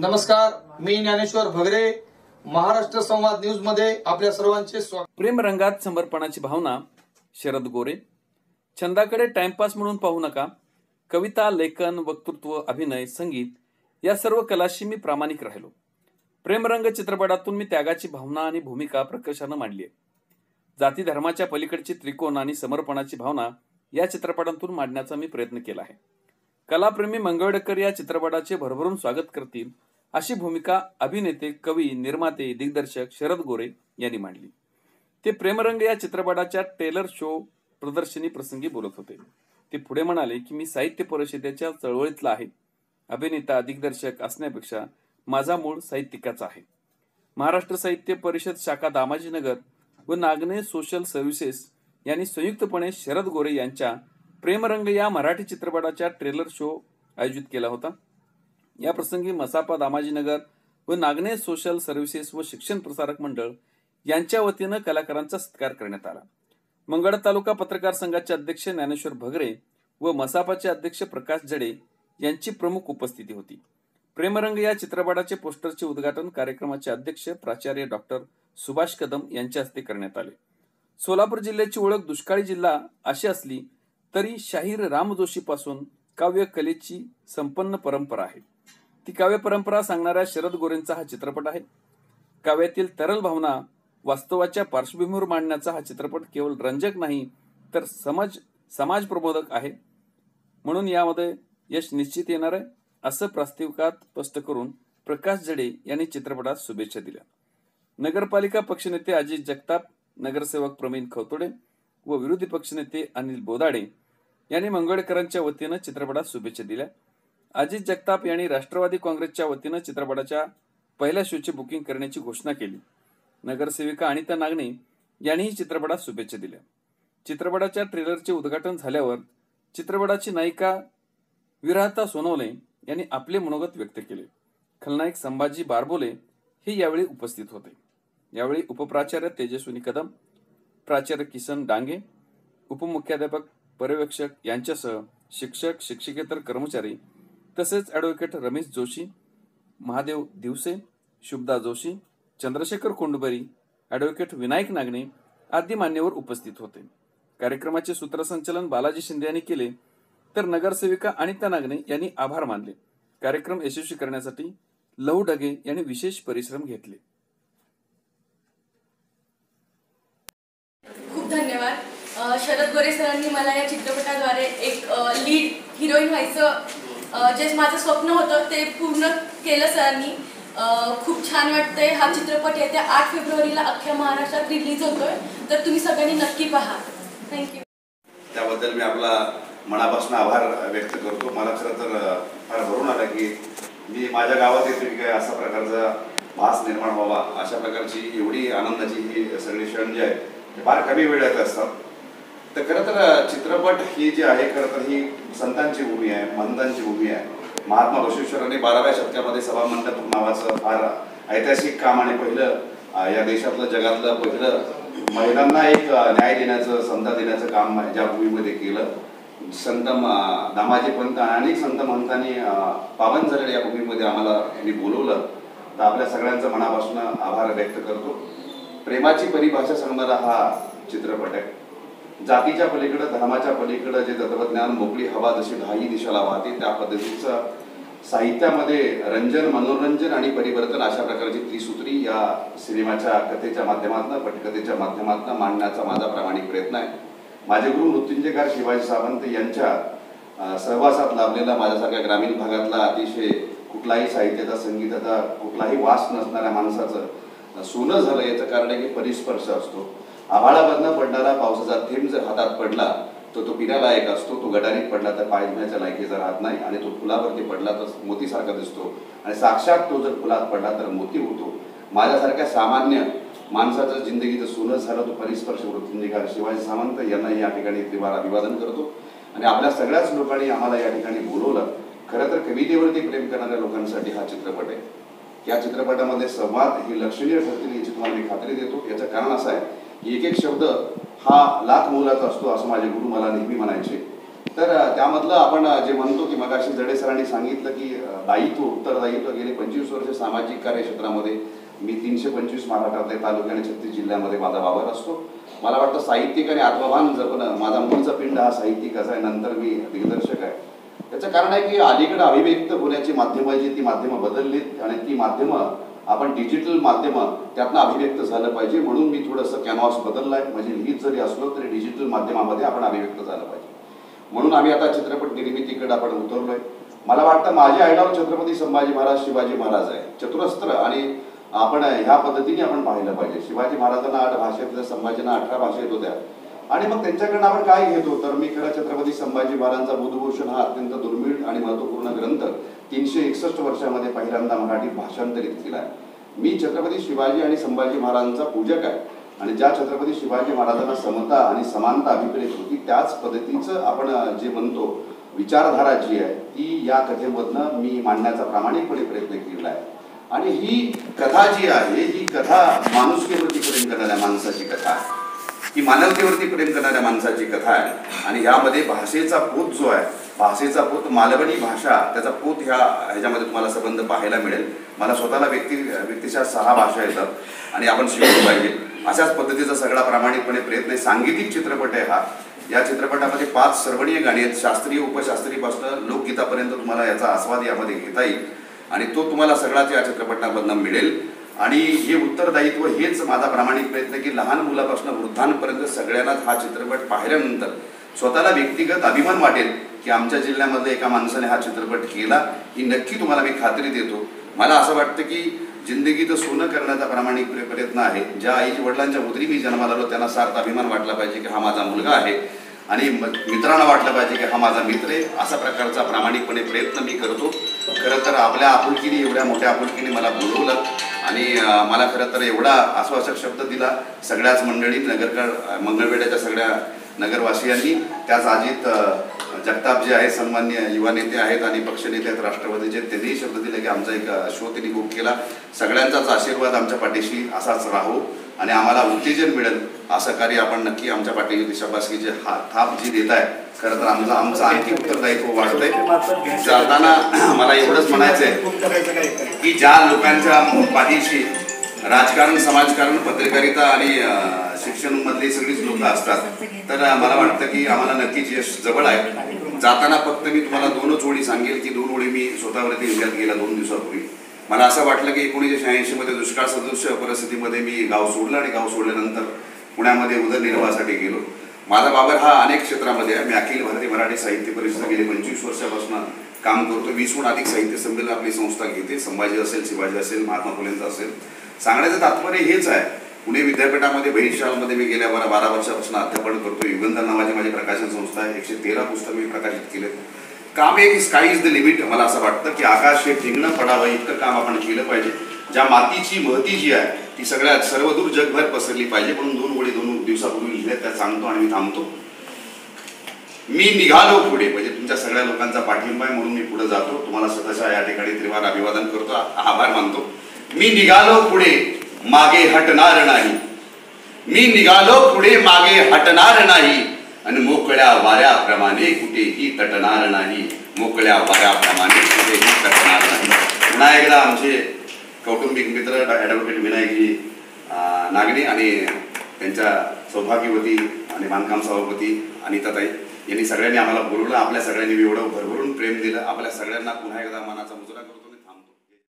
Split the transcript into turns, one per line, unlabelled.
नमस्कार मी ज्ञानेश्वर भगरे महाराष्ट्र संवाद न्यूजमध्ये आपल्या सर्वांचे स्वागत.
प्रेमरंगात समर्पणाची भावना शरद गोरे. छंदाकडे टाइमपास म्हणून पाहू नका. कविता लेखन वक्तृत्व अभिनय संगीत या सर्व कलाशी मी प्रामाणिक राहिलो. प्रेमरंग चित्रपटातून मी त्यागाची भावना आणि भूमिका प्रकर्षानं मांडली आहे. जाती धर्माच्या पलीकडची त्रिकोण आणि समर्पणाची भावना या चित्रपटातून मांडण्याचा मी प्रयत्न केला आहे. कलाप्रेमी मंगळकर या चित्रपटाचे भरभरून स्वागत करतील अशी भूमिका अभिनेते कवी निर्माते दिग्दर्शक शरद गोरे यांनी मांडली. ते प्रेमरंग या चित्रपटाच्या टेलर शो प्रदर्शनी प्रसंगी बोलत होते. ते पुढे म्हणाले की मी साहित्य परिषदेच्या चळवळीतला आहे. अभिनेता दिग्दर्शक असण्यापेक्षा माझा मूळ साहित्यिकाचा आहे. महाराष्ट्र साहित्य परिषद शाखा दामाजीनगर व नागने सोशल सर्व्हिसेस यांनी संयुक्तपणे शरद गोरे यांच्या प्रेमरंग या मराठी चित्रपटाच्या ट्रेलर शो आयोजित केला होता. या प्रसंगी मसापा दामाजीनगर व नागने सोशल सर्व्हिसेस व शिक्षण प्रसारक मंडळ यांच्या वतीनं कलाकारांचा सत्कार करण्यात आला. मंगळ तालुका पत्रकार संघाचे अध्यक्ष ज्ञानेश्वर भगरे व मसापाचे अध्यक्ष प्रकाश जडे यांची प्रमुख उपस्थिती होती. प्रेमरंग या चित्रपटाचे पोस्टरचे उद्घाटन कार्यक्रमाचे अध्यक्ष प्राचार्य डॉक्टर सुभाष कदम यांच्या हस्ते करण्यात आले. सोलापूर जिल्ह्याची ओळख दुष्काळी जिल्हा अशी असली तरी शाहीर राम जोशीपासून काव्य कलेची संपन्न परंपरा आहे. ती काव्य परंपरा सांगणाऱ्या शरद गोरेंचा हा चित्रपट आहे. काव्यातील तरल भावना वास्तवाच्या पार्श्वभूमीवर मांडण्याचा हा चित्रपट केवळ रंजक नाही तर समाज समाज प्रबोधक आहे. म्हणून यामध्ये यश निश्चित येणार आहे असं प्रास्ताविकात स्पष्ट करून प्रकाश जडे यांनी चित्रपटात शुभेच्छा दिल्या. नगरपालिका पक्षनेते अजित जगताप नगरसेवक प्रवीण खवतोडे व विरोधी पक्षनेते अनिल बोदाडे यांनी मंगळकरांच्या वतीनं चित्रपटात शुभेच्छा दिल्या. अजित जगताप यांनी राष्ट्रवादी काँग्रेसच्या वतीनं चित्रपटाच्या पहिल्या शोची बुकिंग करण्याची घोषणा केली. नगरसेविका अनिता नागणे यांनीही चित्रपटात शुभेच्छा दिल्या. चित्रपटाच्या ट्रेलरचे उद्घाटन झाल्यावर चित्रपटाची नायिका विराहता सोनवणे यांनी आपले मनोगत व्यक्त केले. खलनायक संभाजी बारबोले हे यावेळी उपस्थित होते. यावेळी उपप्राचार्य तेजस्विनी कदम प्राचार्य किसन डांगे उपमुख्याध्यापक पर्यवेक्षक यांच्यासह शिक्षक शिक्षकेतर कर्मचारी तसेच ॲडव्होकेट रमेश जोशी महादेव दिवसे शुभदा जोशी चंद्रशेखर कोंडबरी ॲडव्होकेट विनायक नागणे आदी मान्यवर उपस्थित होते. कार्यक्रमाचे सूत्रसंचलन बालाजी शिंदे यांनी केले तर नगरसेविका अनिता नागणे यांनी आभार मानले. कार्यक्रम यशस्वी करण्यासाठी लहू डगे यांनी विशेष परिश्रम घेतले.
खूप धन्यवाद. शरद गोरे सरांनी मला या चित्रपटाद्वारे एक लीड हिरोईन व्हायचं जे माझं स्वप्न होतं ते पूर्ण केलं सरांनी खूप छान वाटतंय. हा चित्रपट येत्या आठ फेब्रुवारीला अख्ख्या महाराष्ट्रात रिलीज होतोय. तर तुम्ही सगळ्यांनी नक्की पहा. थँक्यू
त्याबद्दल मी आपला मनापासून आभार व्यक्त करतो. मला खरं तर फार भरून आलं की मी माझ्या गावात येतो की काय असा प्रकारचा भास निर्माण व्हावा अशा प्रकारची एवढी आनंदाची ही सगळी क्षण जे आहे ते फार कमी वेळात असतात. तर खरं तर चित्रपट ही जी आहे खरं तर ही संतांची भूमी आहे महंतांची भूमी आहे. महात्मा बसवेश्वरांनी बाराव्या शतकामध्ये सभामंडप नावाचं फार ऐतिहासिक काम आणि पहिलं या देशातलं जगातलं पहिलं महिलांना एक न्याय देण्याचं संता देण्याचं काम ज्या भूमीमध्ये केलं. संत दामाजी पंत आणि संत महंतांनी पावन झालेल्या या भूमीमध्ये आम्हाला यांनी बोलवलं. तर आपल्या सगळ्यांचं मनापासून आभार व्यक्त करतो. प्रेमाची परिभाषा सांगणारा हा चित्रपट आहे. जातीच्या पलीकडं धर्माच्या पलीकडं जे तत्वज्ञान मोकळी हवा जशी ढाई दिशाला वाहते त्या पद्धतीचं साहित्यामध्ये रंजन मनोरंजन आणि परिवर्तन अशा प्रकारची त्रिसूत्री या सिनेमाच्या कथेच्या माध्यमातून पटकथेच्या माध्यमातून मांडण्याचा माझा प्रामाणिक प्रयत्न आहे. माझे गुरु मृत्युंजयकार शिवाजी सावंत यांच्या सहवासात लाभलेला माझ्यासारख्या ग्रामीण भागातला अतिशय कुठलाही साहित्याचा संगीताचा कुठलाही वास नसणाऱ्या माणसाचं सोनं झालं याचं कारण आहे की परिस्पर्श असतो. आभाळामधनं पडणारा पावसाचा थेंब जर हातात पडला तर तो पिण्यालायक असतो तो गटारीत पडला तर पाय धुण्याच्या लायकीचा राहत नाही आणि तो फुलावरती पडला तर मोतीसारखा दिसतो. आणि साक्षात तो जर फुलात पडला तर मोती होतो. माझ्यासारख्या सामान्य माणसाचं जिंदगीचं सोनं झालं तो परिस्पर्श मृत्युंजयकार शिवाजी सावंत यांना या ठिकाणी त्रिवार अभिवादन करतो. आणि आपल्या सगळ्याच लोकांनी आम्हाला या ठिकाणी बोलवलं खरं तर कवितेवरती प्रेम करणाऱ्या लोकांसाठी हा चित्रपट आहे. या चित्रपटामध्ये संवाद ही लक्षणीय ठरतील याची तुम्हाला मी खात्री देतो. याचं कारण असं आहे एक एक शब्द हा लाख मोलाचा असतो असं माझे गुरु मला नेहमी म्हणायचे. तर त्यामधलं आपण जे म्हणतो की मगाशी जडे सरांनी सांगितलं की दायित्व उत्तरदायित्व गेले पंचवीस वर्ष सामाजिक कार्यक्षेत्रामध्ये. मी तीनशे पंचवीस महाराष्ट्रातले तालुके आणि छत्तीस जिल्ह्यामध्ये माझा वावर असतो. मला वाटतं साहित्यिक आणि आत्मभान जपणं माझा मूळचा पिंड हा साहित्यिकाचा आहे नंतर मी दिग्दर्शक आहे. त्याचं कारण आहे की अलीकडे अभिव्यक्त होण्याची माध्यमं जी ती माध्यमं बदललीत आणि ती माध्यमं आपण डिजिटल माध्यमात त्यातनं अभिव्यक्त झालं पाहिजे. म्हणून मी थोडंसं कॅनव्हास बदललाय. म्हणजे लिहित जरी असलो तरी डिजिटल माध्यमामध्ये आपण अभिव्यक्त झालं पाहिजे. म्हणून आम्ही आता चित्रपट निर्मितीकडे आपण उतरलोय. मला वाटतं माझे आयडॉल छत्रपती संभाजी महाराज शिवाजी महाराज आहे. चतुरस्त्र आणि आपण ह्या पद्धतीने आपण पाहिलं पाहिजे. शिवाजी महाराजांना आठ भाषेतल्या संभाजींना अठरा भाषा येत होत्या आणि मग त्यांच्याकडनं आपण काय घेतो? तर मी खरं छत्रपती संभाजी महाराजांचा बुधभूषण हा अत्यंत दुर्मिळ आणि महत्त्वपूर्ण ग्रंथ तीनशे एकसष्ट वर्षामध्ये पहिल्यांदा मराठीत भाषांतरित केला आहे मी छत्रपती शिवाजी आणि संभाजी महाराजांचा पूजक आहे आणि ज्या छत्रपती शिवाजी महाराजांना समता आणि समानता अभिप्रेत होती त्याच पद्धतीचं आपण जे म्हणतो विचारधारा जी आहे ती या कथेमधनं मी मांडण्याचा प्रामाणिकपणे प्रयत्न केलेला आहे. आणि ही कथा जी आहे ही कथा माणुसकीवरती प्रेम करणाऱ्या माणसाची कथा आहे. ही मानवतेवरती प्रेम करणाऱ्या माणसाची कथा आहे. आणि यामध्ये भाषेचा पोत जो आहे भाषेचा पोत मालवणी भाषा त्याचा पोत ह्या ह्याच्यामध्ये तुम्हाला संबंध पाहायला मिळेल. मला स्वतःला व्यक्ती व्यक्तिशा सहा भाषा येतात आणि आपण शिकलो पाहिजे. अशाच पद्धतीचा सगळा प्रामाणिकपणे प्रयत्न आहे. सांगीतिक चित्रपट आहे हा. या चित्रपटामध्ये पाच सर्वणीय गाणी आहेत. शास्त्रीय उपशास्त्रीयपासून लोकगीतापर्यंत तुम्हाला याचा आस्वाद यामध्ये घेता येईल. आणि तो तुम्हाला सगळाच या चित्रपटामधनं मिळेल. आणि हे उत्तरदायित्व हेच माझा प्रामाणिक प्रयत्न की लहान मुलापासून वृद्धांपर्यंत सगळ्यांनाच हा चित्रपट पाहिल्यानंतर स्वतःला व्यक्तिगत अभिमान वाटेल. की आमच्या जिल्ह्यामधल्या एका माणसाने हा चित्रपट केला ही नक्की तुम्हाला मी खात्री देतो. मला असं वाटतं की जिंदगीचं सोनं करण्याचा प्रामाणिक प्रयत्न आहे. ज्या आई वडिलांच्या उदरी मी जन्माला आलो त्यांना सार्थ अभिमान वाटला पाहिजे की हा माझा मुलगा आहे. आणि मित्रांना वाटलं पाहिजे की हा माझा मित्र आहे. असा प्रकारचा प्रामाणिकपणे प्रयत्न मी करतो. खरं तर आपल्या आपुलकीने एवढ्या मोठ्या आपुलकीने मला बोलवलं. आणि मला खरं तर एवढा आश्वासक शब्द दिला. सगळ्याच मंडळी नगरकर मंगळवेड्याच्या सगळ्या नगरवासियांनी त्याच अजित जगताप जे आहेत सन्मान्य युवा नेते आहेत आणि पक्षनेते आहेत राष्ट्रवादीचे त्यांनीही शब्द दिले की आमचा एक शो त्यांनी बुक केला. सगळ्यांचाच आशीर्वाद आमच्या पाठीशी असाच राहो आणि आम्हाला उत्तेजन मिळेल असं कार्य आपण नक्की आमच्या पाठीशी दिशाबासकीचे हा थाप जी देत आहे खरं तर आमचं आमचं आणखी उत्तरदायित्व वाढतंय. जाताना मला एवढंच म्हणायचं आहे की ज्या लोकांच्या पाठीशी राजकारण समाजकारण पत्रकारिता आणि शिक्षण शिक्षणमधली सगळीच लोक असतात. तर मला वाटतं की आम्हाला नक्कीच यश जवळ आहे. जाताना फक्त मी तुम्हाला दोनच ओळी सांगेल की दोन ओळी मी स्वतःवरती इंडियात गेला दोन दिवसापूर्वी. मला असं वाटलं की एकोणीसशे शहाऐंशी मध्ये दुष्काळ सदृश परिस्थितीमध्ये मी गाव सोडलं आणि गाव सोडल्यानंतर पुण्यामध्ये उदरनिर्वाहासाठी गेलो. माझा बाबर हा अनेक क्षेत्रामध्ये आहे. मी अखिल भारतीय मराठी साहित्य परिषद गेले पंचवीस वर्षापासून काम करतो. वीसहून अधिक साहित्य संमेलन आपली संस्था घेते. संभाजी असेल शिवाजी असेल महात्मा फुलेंचा असेल. सांगण्याचं तात्पर्य हेच आहे. पुणे विद्यापीठामध्ये बहिशालमध्ये मी गेल्या बारा बारा वर्षापासून अध्यापन करतो युगंधर नावाची माझी प्रकाशन संस्था आहे. एकशे तेरा पुस्तक मी प्रकाशित केले काम एक स्काय इज द लिमिट मला असं वाटतं की आकाश हे ठिंगणं पडावं इतकं काम आपण केलं पाहिजे. ज्या मातीची महती जी आहे ती सगळ्यात सर्वदूर जगभर पसरली पाहिजे. म्हणून दोन ओळी दोन दिवसापूर्वी लिहिल्या त्या सांगतो आणि मी थांबतो. मी निघालो पुढे म्हणजे तुमच्या सगळ्या लोकांचा पाठिंबा आहे म्हणून मी पुढे जातो. तुम्हाला स्वतःच्या या ठिकाणी त्रिवार अभिवादन करतो. आभार मानतो. मी निघालो पुढे मागे हटणार नाही. मी निघालो पुढे मागे हटणार नाही. आणि मोकळ्या वाऱ्याप्रमाणे कुठेही तटणार नाही. मोकळ्या वाऱ्याप्रमाणे कुठेही तटणार नाही. पुन्हा एकदा आमचे कौटुंबिक मित्र ॲडव्होकेट विनायकजी नागणे आणि त्यांच्या सौभाग्यवती आणि बांधकाम सभापती अनिताताई यांनी सगळ्यांनी आम्हाला बोलवलं. आपल्या सगळ्यांनी एवढं भरभरून प्रेम दिलं. आपल्या सगळ्यांना पुन्हा एकदा मनाचा मुजरा करतो